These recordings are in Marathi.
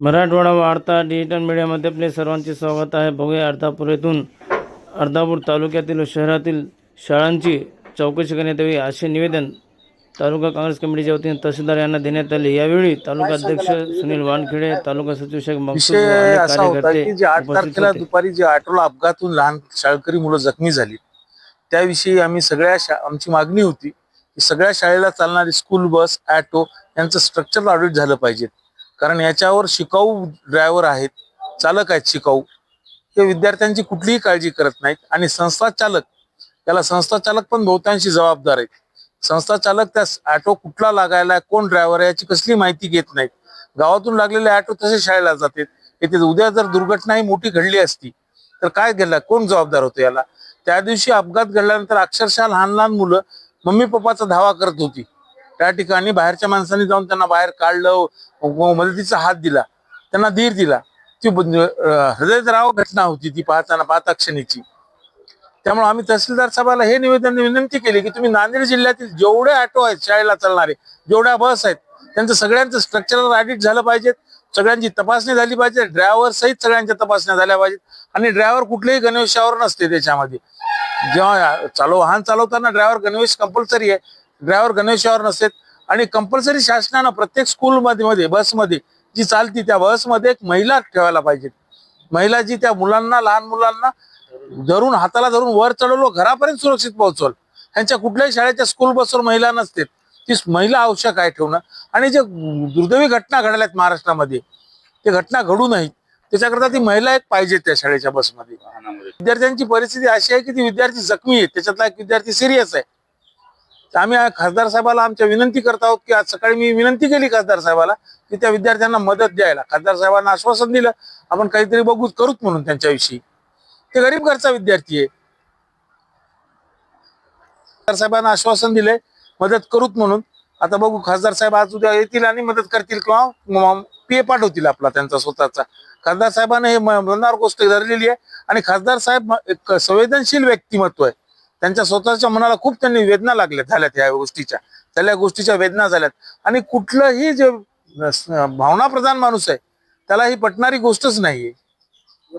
मराठवाडा वार्ता डिजिटल मीडियामध्ये आपले सर्वांचे स्वागत आहे. बघूया अर्धापूर येथून अर्धापूर तालुक्यातील शहरातील शाळांची चौकशी करण्यात यावी असे निवेदन तालुका काँग्रेस कमिटीच्या वतीने तहसीलदार यांना देण्यात आले. यावेळी तालुका अध्यक्ष सुनील वानखेडे तालुका सचिव शेख मकसूद जे आठ तारखेला. दुपारी जे ऑटोला अपघातून लहान शाळकरी मुलं जखमी झाली. त्याविषयी आम्ही सगळ्या आमची मागणी होती की सगळ्या शाळेला चालणारी स्कूल बस ऑटो यांचं स्ट्रक्चर ऑडिट झालं पाहिजे. कारण याच्यावर शिकाऊ ड्रायव्हर आहेत चालक आहेत शिकाऊ. हे विद्यार्थ्यांची कुठलीही काळजी करत नाहीत आणि संस्था चालक त्याला संस्था चालक पण बहुतांशी जबाबदार आहेत. संस्था चालक त्या ऑटो कुठला लागायला कोण ड्रायव्हर आहे याची कसली माहिती घेत नाहीत. गावातून लागलेले ऑटो तसे शाळेला जातात. येथे उद्या जर दुर्घटना ही मोठी घडली असती तर काय घडला? कोण जबाबदार होतो याला? त्या दिवशी अपघात घडल्यानंतर अक्षरशः लहान लहान मुलं मम्मी पप्पाचा धावा करत होती. त्या ठिकाणी बाहेरच्या माणसांनी जाऊन त्यांना बाहेर काढलं मदतीचा हात दिला त्यांना धीर दिला. ती हृदयद्राव घटना होती ती पाहताना पाहता क्षणीची त्यामुळे आम्ही तहसीलदार साहेबाला हे निवेदन विनंती केली की तुम्ही नांदेड जिल्ह्यातील जेवढे ऑटो आहेत शाळेला चालणारे जेवढ्या बस आहेत त्यांचं सगळ्यांचं स्ट्रक्चरल ऑडिट झालं पाहिजे सगळ्यांची तपासणी झाली पाहिजे ड्रायव्हर सहित सगळ्यांच्या तपासण्या झाल्या पाहिजेत. आणि ड्रायव्हर कुठल्याही गणवेशावर नसते त्याच्यामध्ये. जेव्हा चालव वाहन चालवताना ड्रायव्हर गणवेश कंपल्सरी आहे ड्रायव्हर गणवेशावर नसतात. आणि कंपल्सरी शासनानं प्रत्येक स्कूलमध्ये मध्ये बसमध्ये जी चालती त्या बसमध्ये एक महिला ठेवायला पाहिजे. महिला जी त्या मुलांना लहान मुलांना धरून हाताला धरून वर चढवलो घरापर्यंत सुरक्षित पोहोचवल. ह्यांच्या कुठल्याही शाळेच्या स्कूल बसवर महिला नसतात. ती महिला आवश्यक आहे ठेवणं. आणि जे दुर्दैवी घटना घडल्यात महाराष्ट्रामध्ये ते घटना घडू नाहीत त्याच्याकरता ती महिला एक पाहिजे त्या शाळेच्या बसमध्ये विद्यार्थ्यांची परिस्थिती अशी आहे की ती विद्यार्थी जखमी आहे त्याच्यातला एक विद्यार्थी सिरियस आहे. तर आम्ही खासदार साहेबाला आमच्या विनंती करत आहोत की आज सकाळी मी विनंती केली खासदार साहेबाला की त्या विद्यार्थ्यांना मदत द्यायला. खासदार साहेबांना आश्वासन दिलं आपण काहीतरी बघूच करूच म्हणून त्यांच्याविषयी. ते गरीब घरचा विद्यार्थी आहे. खासदार साहेबांना आश्वासन दिले मदत करूच म्हणून. आता बघू खासदार साहेब आज उद्या येतील आणि मदत करतील किंवा पीए पाठवतील आपला त्यांचा स्वतःचा. खासदार साहेबांना हे म- गोष्ट धरलेली आहे. आणि खासदार साहेब एक संवेदनशील व्यक्तिमत्व आहे. त्यांच्या स्वतःच्या मनाला खूप त्यांनी वेदना लागल्या झाल्यात या गोष्टीच्या. त्याला गोष्टीच्या वेदना झाल्यात. आणि कुठलंही जे अं, स- भावनाप्रधान माणूस आहे त्याला ही पटणारी गोष्टच नाहीये.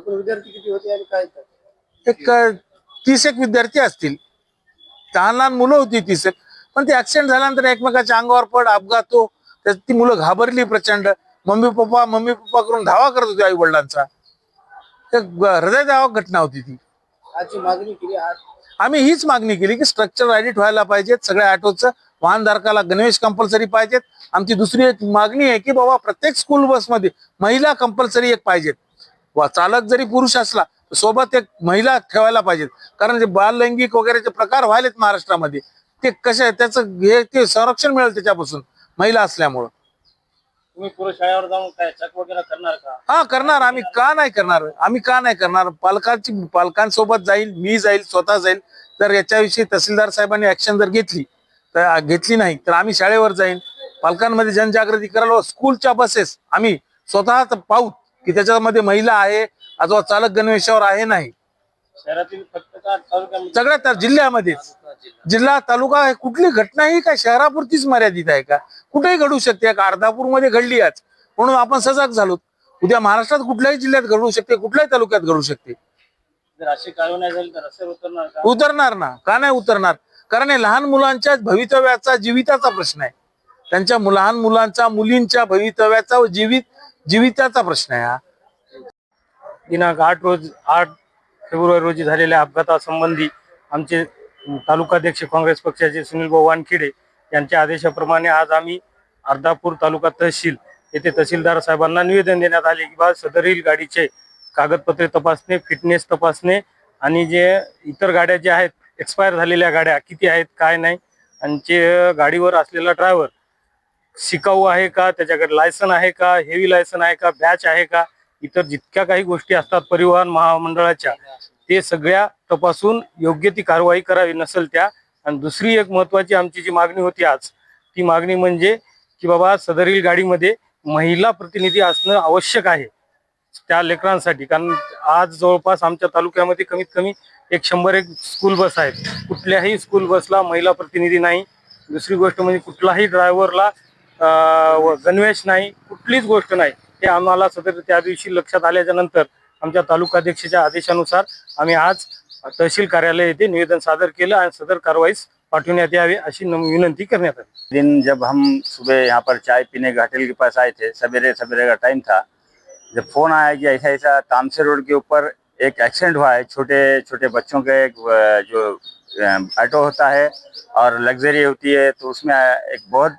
विद्यार्थी किती होते आणि काय एक तीस एक विद्यार्थी असतील. लहान लहान मुलं होती तीस एक. पण ते ऍक्सिडेंट झाल्यानंतर एकमेकाच्या अंगावर पड अपघात हो ती मुलं घाबरली प्रचंड. मम्मी पप्पा मम्मी पप्पा करून धावा करत होते आई वडिलांचा एक हृदयदावक घटना होती ती. आजची मागणी केली आज आम्ही हीच मागणी केली की स्ट्रक्चर ऑडिट व्हायला पाहिजेत सगळ्या ऑटोचं वाहनधारकाला गणवेश कंपल्सरी पाहिजेत. आमची दुसरी एक मागणी आहे की बाबा प्रत्येक स्कूल बसमध्ये महिला कंपल्सरी एक पाहिजेत. वा चालक जरी पुरुष असला सोबत एक महिला ठेवायला पाहिजेत. कारण जे बाललैंगिक वगैरेचे प्रकार व्हायलेत महाराष्ट्रामध्ये ते कसे त्याचं हे ते संरक्षण मिळेल त्याच्यापासून महिला असल्यामुळं. तुम्ही पुढे शाळेवर जाऊन काय चक वगैरे करणार का? हा करणार. आम्ही का नाही करणार? आम्ही का नाही करणार? पालकांची पालकांसोबत जाईल मी जाईल स्वतः जाईल. जर याच्याविषयी तहसीलदार साहेबांनी ऍक्शन जर घेतली तर घेतली नाही तर आम्ही शाळेवर जाईन पालकांमध्ये जनजागृती करायला स्कूलच्या बसेस आम्ही स्वतः पाहू की त्याच्यामध्ये महिला आहे अथवा चालक गणवेशावर आहे नाही. शहरातील फक्त का तालुक्यामध्ये? सगळ्या त्या जिल्ह्यामध्येच जिल्हा तालुका हे कुठली घटना ही काय शहरापुरतीच मर्यादित आहे का? कुठेही घडू शकते. का अर्धापूरमध्ये घडली आज. म्हणून आपण सजग झालो. उद्या महाराष्ट्रात कुठल्याही जिल्ह्यात घडू शकते कुठल्याही तालुक्यात घडू शकते. जर अशी कारवाई नाही झाली तर रस्त्यावर उतरणार का? उतरणार ना. का नाही उतरणार? कारण हे लहान मुलांच्या भवितव्याचा जीविताचा प्रश्न आहे. त्यांच्या मु- लहान मुलांचा मुलींच्या भवितव्याचा व जीवित जीविताचा प्रश्न आहे हा. दिनांक आठ रोज आठ फेब्रुवारी रोजी झालेल्या अपघातासंबंधी आमचे तालुकाध्यक्ष काँग्रेस पक्षाचे सुनील भाऊ वानखेडे यांच्या आदेशाप्रमाणे आज आम्ही अर्धापूर तालुका तहसील येथे तहसीलदार साहेबांना निवेदन देण्यात आले की बा सदरील गाडीचे कागदपत्रे तपासणे फिटनेस तपासणे आणि जे इतर गाड्या ज्या आहेत एक्सपायर झालेल्या गाड्या किती आहेत काय नाही आणि जे गाडीवर असलेला ड्रायव्हर शिकाऊ आहे का त्याच्याकडे लायसन आहे का हेवी लायसन आहे का बॅच आहे का इतर जितक्या काही गोष्टी असतात परिवहन महामंडळाच्या ते सगळ्या तपासून योग्य ती कारवाई करावी नसेल त्या. आणि दुसरी एक महत्वाची आमची जी मागणी होती आज ती मागणी म्हणजे की बाबा सदरील गाडीमध्ये महिला प्रतिनिधी असणं आवश्यक आहे त्या लेकरांसाठी. कारण आज जवळपास आमच्या तालुक्यामध्ये कमीत कमी एक शंभर एक स्कूल बस आहेत. कुठल्याही स्कूल बसला महिला प्रतिनिधी नाही. दुसरी गोष्ट म्हणजे कुठलाही ड्रायव्हरला गणवेश नाही. कुठलीच गोष्ट नाही. ते आम्हाला सदर त्या दिवशी लक्षात आल्याच्यानंतर आमच्या तालुकाध्यक्षाच्या आदेशानुसार आम्ही आज तहसील कार्यालय येथे निवेदन सादर केलं आणि सदर कारवाईस पाठवण्यात यावे अशी विनंती करण्यात आली. दिन जब हम सुबह यहाँ पर चाय पीने घाटेल के पास आए थे सवेरे सवेरे का टाइम था जब फोन आया कि ऐसा ऐसा तामसे रोड के ऊपर एक एक्सीडेंट हुआ है छोटे छोटे बच्चों का एक जो ऑटो होता है और लग्जरी होती है तो उसमें एक बहुत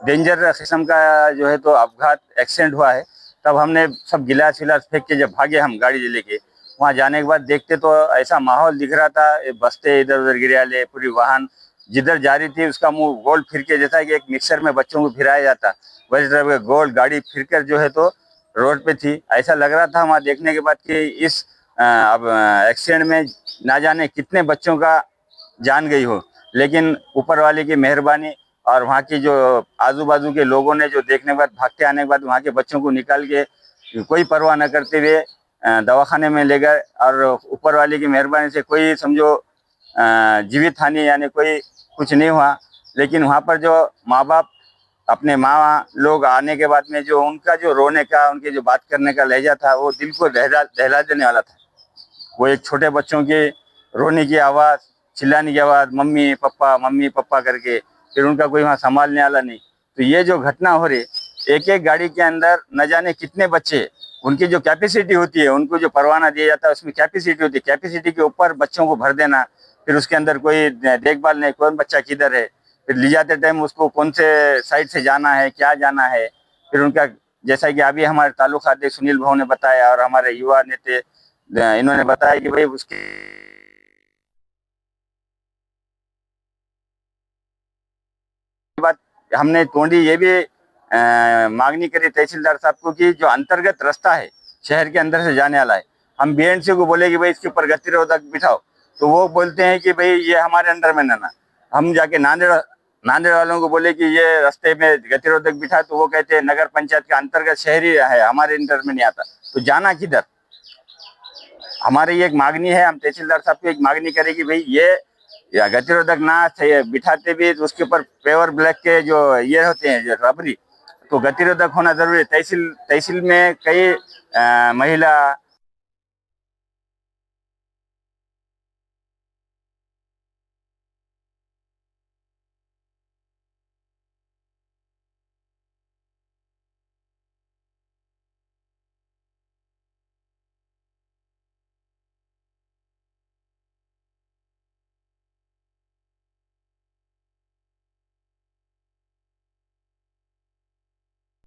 डेंजर किस्म का जो है तो अपघात एक्सीडेंट हुआ है। तब हमने सब गिलास विलास फेंक के जब भागे हम गाड़ी लेके, वहाँ जाने के बाद देखते तो ऐसा माहौल दिख रहा था बस्ते इधर उधर गिराले पूरी वाहन जिधर जा रही थी उसका मुँह गोल फिर के जैसा कि एक मिक्सर में बच्चों को फिराया जाता। वैसे तरह का गोल गाड़ी फिर कर जो है तो रोड पे थी। ऐसा लग रहा था वहाँ देखने के बाद कि इस अब एक्सीडेंट में ना जाने कितने बच्चों का जान गई हो। लेकिन ऊपर वाले की मेहरबानी और वहाँ की जो आजू बाजू के लोगों ने जो देखने के बाद, भागते आने के बाद वहाँ के बच्चों को निकाल के कोई परवाह न करते हुए दवाखाने में ले गए और ऊपर वाले की मेहरबानी से कोई समझो जीवित हानि यानी कोई कुछ नहीं हुआ। लेकिन वहाँ पर जो माँ बाप अपने माँ लोग आने के बाद में जो उनका जो रोने का, उनके जो बात करने का लहजा था, वो दिल को दहला दहला देने वाला था। वो एक छोटे बच्चों के रोने की आवाज़, चिल्लाने की आवाज़, मम्मी, पप्पा, मम्मी पापा करके फिर उनका कोई वहाँ संभालने वाला नहीं। तो ये जो घटना हो रही एक एक गाड़ी के अंदर न जाने कितने बच्चे, उनकी जो कैपेसिटी होती है, उनको जो परवाना दिया जाता है, उसमें कैपेसिटी होती है। कैपेसिटी के ऊपर बच्चों को भर देना, फिर उसके अंदर कोई देखभाल नहीं, कौन बच्चा किधर है, फिर ले जाते टाइम उसको कौन से साइड से जाना है, क्या जाना है, फिर उनका, जैसा कि अभी हमारे तालुका अध्यक्ष सुनील भाव ने बताया और हमारे युवा नेता इन्होंने बताया कि भाई उसके हमने तोड़ी ये भी मांगनी करी तहसीलदार साहब को कि जो अंतर्गत रास्ता है, शहर के अंदर से जाने वाला है, हम बीएनसी को बोले कि भाई इसके ऊपर गतिरोधक बिठाओ। तो वो बोलते हैं कि भाई ये हमारे अंडर में ना ना। हम जाके नांदेड़ नांदेड़ वालों को बोले कि ये रास्ते में गतिरोधक बिठा तो वो कहते हैं, नगर पंचायत के अंतर्गत शहरी है, हमारे अंडर में नहीं आता। तो जाना किधर? हमारी एक मांगनी है, हम तहसीलदार साहब को एक मांगनी करें कि भाई ये या गतिरोधक ना थे- बिठाते भी तो उसके ऊपर पेवर ब्लैक के जो ये होते हैं जो रबरी तो गतिरोधक होना जरूरी है। तहसील तहसील में कई अ, महिला